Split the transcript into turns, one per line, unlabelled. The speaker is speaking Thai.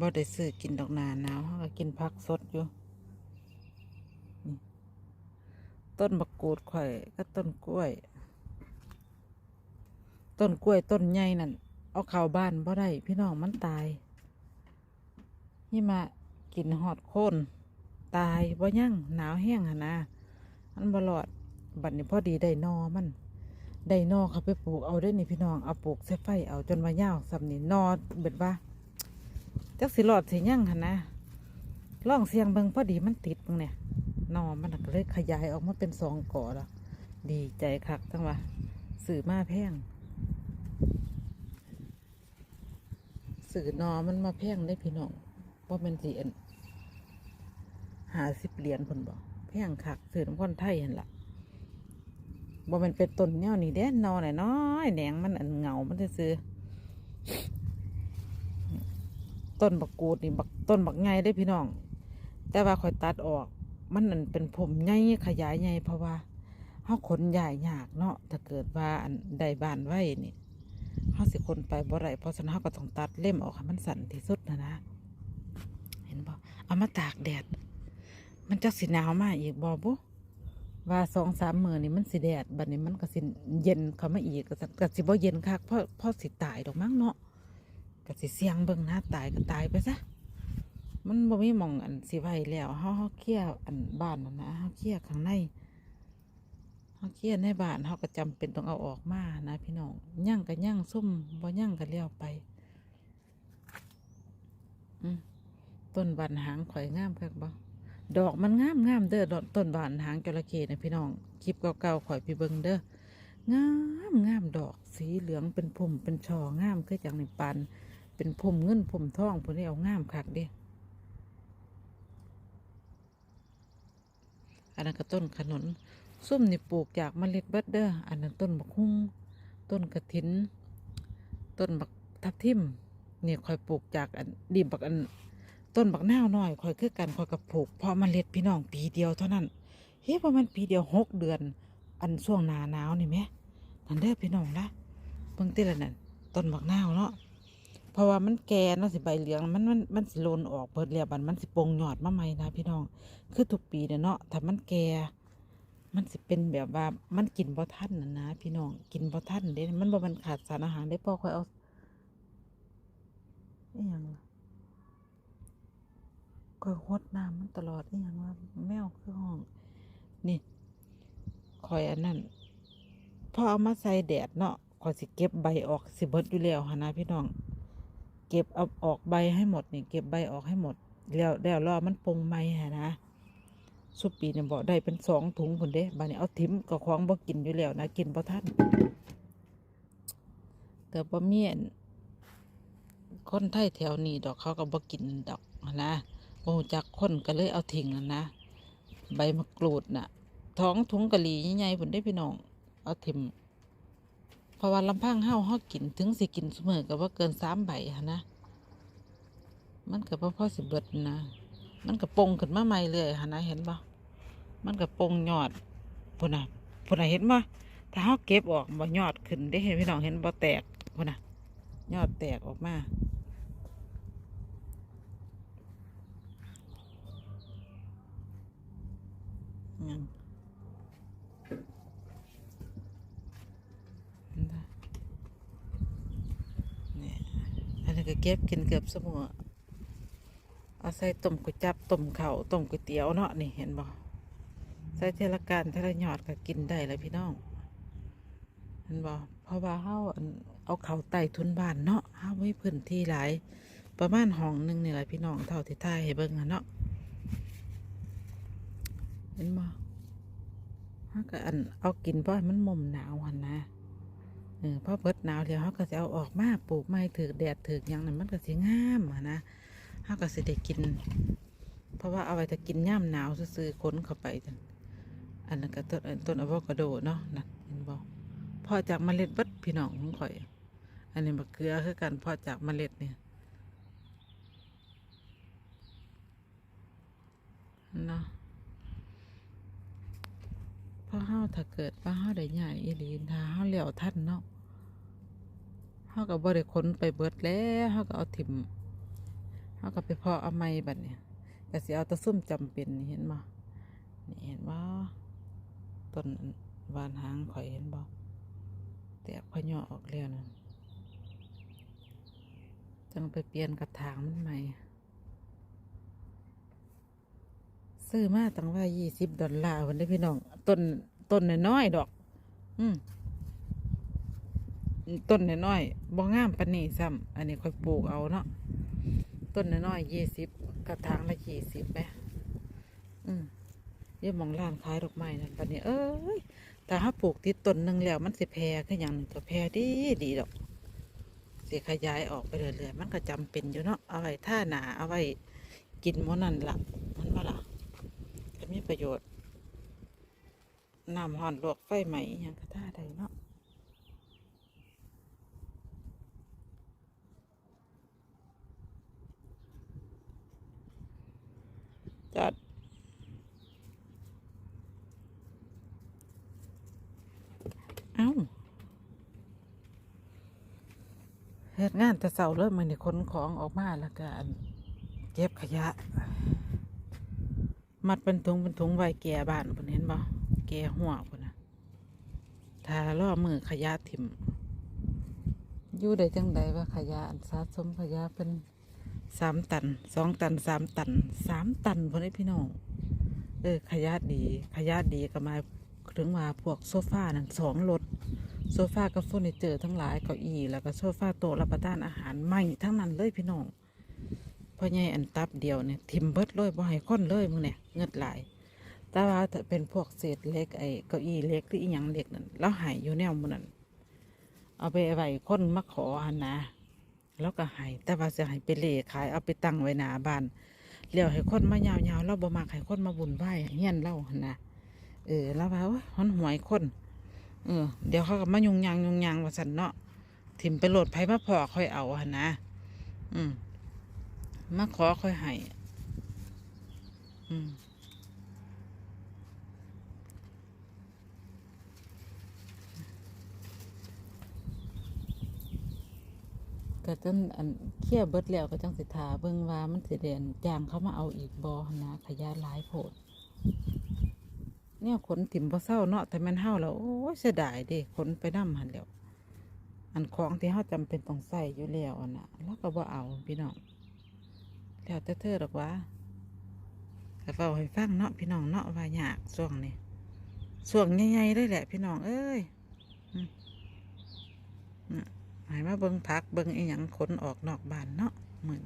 บ่ได้ซื้อกินดอกหนาหนาวเขาก็กินผักสดอยู่ต้นมะกรูดข่อยก็ต้นกล้วย ต้นกล้วยต้นใหญ่นั่นเอาเข้าบ้านบ่ได้พี่น้องมันตายนี่มากินหอดโคนตายบ่ยั่งหนาวแห้งหนะมันบ่รอดบัดนี้พอดีได้นอมัน ได้นอเขาไปปลูกเอาได้นี่พี่น้องเอาปลูกใส่ไฟเอาจนว่ายาวสำนีนอเบ็ดว่า จักสิรอดสิยั่งหันนะล่องเสียงเบิงพอดีมันติดเบิงเนี่ยนอมันก็เลยขยายออกมาเป็นสองก่อล้วดีใจคักทั้งว่าสื่อมาแพงสื่อนอมันมาแพงได้พี่น้องว่ามันสีอันหาสิบเหรียญผลบอกแพงคักสื่อน้ำก้อนไทยเห็นละบ่แมันเป็นต้นแนวนี่เด้นอหน่อยน้อยแหนงมันอันเงามันจะซื้อ ต้นบักกูดนี่บักต้นบักไงได้พี่น้อง แต่ว่าข่อยตัดออก มันอันเป็นผมใหญ่ขยายใหญ่เพราะว่าเฮาขนใหญ่ยากเนาะถ้าเกิดว่าอันใดบานไว้นี่เฮาสิคนไปบ่ได้เพราะฉะนั้นเฮาก็ต้องตัดเล่มออกให้มันสั้นที่สุดนะนะเห็นบ่เอามาตากแดด มันจักสิหนาวมากอีกบ่บุว่าสองสามมือนี่มันสิแดดบัดนี้มันก็สิเย็นเข้ามาอีกก็สิก็สิบ่เย็นคักเพราะเพราะสิตายดอกมั้งเนาะ ก็สิเสียงเบิ่งนะตายก็ตายไปซะมันบ่มีหม่องอันสิไว้แล้วเฮาเฮาเคลียร์อันบ้านนั่นนะเฮาเคลียร์ข้างในเฮาเคลียร์ในบ้านเฮาก็จำเป็นต้องเอาออกมานะ พี่น้องย่างก็ย่างซุ่มบ่ย่างก็เลี้ยวไปอืมต้นบานหางข่อยงามคักบ่ดอกมันงามงามเด้อต้นบานหางจระเข้นะพี่น้องคลิปเก่าๆข่อยพี่เบิงเด้องามงามดอกสีเหลืองเป็นพุ่มเป็นช่องามคือจังในปาน เป็นพรมเงินพรมทองพวกนี้เอางามคักเด้อันนั้นก็ต้นขนุนส้มนี่ปลูกจากเมล็ดเบิดเด้ออันนั้นต้นบักฮุ่งต้นกระถิน ต้นบักทับทิมนี่ข่อยปลูกจากอันดิบักอันต้นบักนาวน้อยคอยคือกันคอยกับผูกเพราะมันเล็ดพี่น้องปีเดียวเท่านั้นเฮ้ยประมาณปีเดียวหกเดือน อันช่วงหนาหนาวนี่ไหมนั่นเด้อพี่น้องละเบิ่งติละนั่นต้นบักนาวเนาะ ราะว่ามันแก่นาะสิใบเหลืองมันมันมันสิโลนออกเบิดแล้วบัดมันสิปลงยอดมาใหม่นะพี่น้อง คือทุกปีเนี่ยเนาะถ้ามันแก่มันสิเป็นแบบว่ามันกินบ่ทันนะนะพี่น้องกินบ่ทันเด้มันบ่มันขาดสารอาหารได้พอคอยเอาอหยังล่ะก็หดน้ำมันตลอดนี่ยังว่าแมวคือห้องนี่คอยอันนั้นพอเอามาใส่แดดเนาะคอยสิเก็บใบออกสิเบิดอยู่แล้วหนนะพี่น้อง เก็บเอาออกใบให้หมดนี่เก็บใบออกให้หมด แล้วแล้วรอมันปงใหม่หนะ สุปปีเนี่ยบอกได้เป็นสองถุงคนเด้บานี้เอาทิมกับของบ่กินอยู่แล้วนะกินบ่ทันแต่บ่เมียนคนไทยแถวนี้ดอกเขาก็บ่กินดอกนะโอ้จากคนก็เลยเอาทิ้งนะใบมะกรูดน่ะท้องถุงกะหรี่ใหญ่ๆผลได้พี่น้อง เอาทิม เพราะว่าลำพังเฮาเฮากินถึงสิกินเสมอก็ว่าเกินสามใบฮะนะ มันกับ่พอสิบเบิดนะ มันก็ปงขึ้นมาใหม่เลยฮะนะเห็นปะมันก็ปงยอดพุ่นน่ะพุ่นนะเห็นปะถ้าเฮาเก็บออกบ่ยอดขึ้นได้เห็นพี่น้องเห็นบ่แตกพุ่นน่ะยอดแตกออกมา งั้นนี่อันนี้ ก็เก็บกินเกือบสมอเอาใส่ต้มก๋วยจับต้มเข่าต้มก๋วยเตี๋ยวเนาะนี่เห็นบ่ใส่เทละการเทละหยอดก็กินได้เลยพี่น้องเห็นบ่เพราะว่าเฮาเอาเข่าไต่ทุนบ้านเนาะเฮาไม่พื้นที่หลายประมาณห้องหนึงนี่แหละพี่น้องเท่าที่ท่ายให้เบิ่งอเนาะเห็นบ่เขาก็อันเอากินเพราะมันมุมหนาวหันนะ เออพอเบิดหนาวแล้วเขาก็จะเอาออกมาปลูกไม้ถือแดดถือยังนั้นมันก็สิงามนนะเขาก็สิได้กิน เพราะว่าเอาไว้จะกินย่ำหนาวซื้อค้นเข้าไปจังอันนั้นก็ต้นอันต้นอะโวคาโดเนาะนั่นเห็นบอกพอจากเมล็ดเบิดพี่น้องของข่อย อันนี้มะเขือคือกันพอจากเมล็ดเนี่ยเนาะ เพราะเฮา ถ้าเกิดว่าเฮาได้ใหญ่อีหลีถ้าเฮาเลี้ยวทันเนาะเฮาก็บ่ได้ขนไปเบิดแล้วเฮาก็เอาถิ่มเขาก็ไปเพาะเอาไม้บัดเนี่ยก็สิเอาตะซุ่มจำเป็นเห็นบ่นี่เห็นบ่ต้นวานหางข่อยเห็นบ่แตกพะเยาะออกแล้วนั่นจังไปเปลี่ยนกระถางมันใหม่ซื้อมาตั้งว่ายี่สิบดอลลาร์วันนี้พี่น้องต้น ต้นน้อยๆดอก อืมต้นน้อยๆบ่งามปานนี้ซ้ำอันนี้ค่อยปลูกเอาเนาะต้นน้อยๆยี่สิบกระถางละยี่สิบไหมอืมเยี่ยมองร้านขายดอกไม้นั่นปานนี้ เอ้ยแต่ถ้าปลูกติดต้นหนึ่งแล้วมันสิแพร่ขึ้นอย่างหนึ่งก็แพร่ดีดีดอกสิขยายออกไปเรื่อยๆมันก็จำเป็นอยู่เนาะเอาไว้ท่าหนาเอาไว้กินหมอนั่นละมันว่าล่ะก็มีประโยชน์ น้ำห่อนลวกไฟไหมอหยังกระท่าใดเนาะจัดเอ้าเฮ็ดงานแต่เสาเริ่มมันนี่ขนของออกมาแล้วก็อันเก็บขยะ มัดเป็นถุงเป็นถุงไว้แก่บ้านพุ่นเห็นบ่ แก่หัวพุ่นนะถ้าล่อมือขยะถิ่มอยู่ได้จังใดว่าขยะอันสะสมขยะเป็นสามตันสองตันสามตันสามตันพุ่นนี้พี่น้องเออขยะดี ขยะดีก็มาถึงว่าพวกโซฟานั่นสองรถโซฟากับเฟอร์นิเจอร์ทั้งหลายเก้าอี้แล้วก็โซฟาโต๊ะรับประทานอาหารใหม่ทั้งนั้นเลยพี่น้องพ่อใหญ่อันตับเดียวเนี่ยทิมเบิดเลยบ่ให้คนเลยมึงเนี่ยเงิดหลาย แต่ว่าถ้าเป็นพวกเศษเล็กไอ้เก้าอี้เล็กหรืออีหยังเหล็กนั่นแล้วหายอยู่แนวมันนั่นเอาไปไว้คนมาขอหันนะแล้วก็หายแต่ว่าจะให้ไปเล่ขายเอาไปตั้งไว้หน้าบ้านเลี้ยวให้คนมายาวๆเราบ่มักให้คนมาบุญไหว้เฮียนเราหันนะเออแล้วว่าหอนหวยคนเออเดี๋ยวเขาก็มายุงยางยุงยางว่าสันเนาะถิ่มไปโหลดไผมาพอค่อยเอาหันนะ อืมมาขอค่อยให้อืม ก็จนอันเคียวเบิดแล้วก็จังสิทาเบิ่งว่ามันสิเดียนจ้างเขามาเอาอีกบอนะขยะหลายโพดเนี่ยขนถิ่มบ่เศร้าเนาะแต่มันเฮาแล้วโอ้ยเสียดายเด้ขนไปนำหันแล้วอันของที่เฮาจำเป็นต้องใส่อยู่แล้วอันน่ะแล้วก็บ่เอาพี่น้องแล้วแต่เธอหรอกวะก็เฝ้าให้ฟังเนาะพี่น้องเนาะว่ายากช่วงนี้ช่วงใหญ่ๆเลยแหละ พี่น้องเอ้ยอืม หายมาเบิ้งพักเบิ้งอีหยังขนออกนอกบ้านเนาะมือน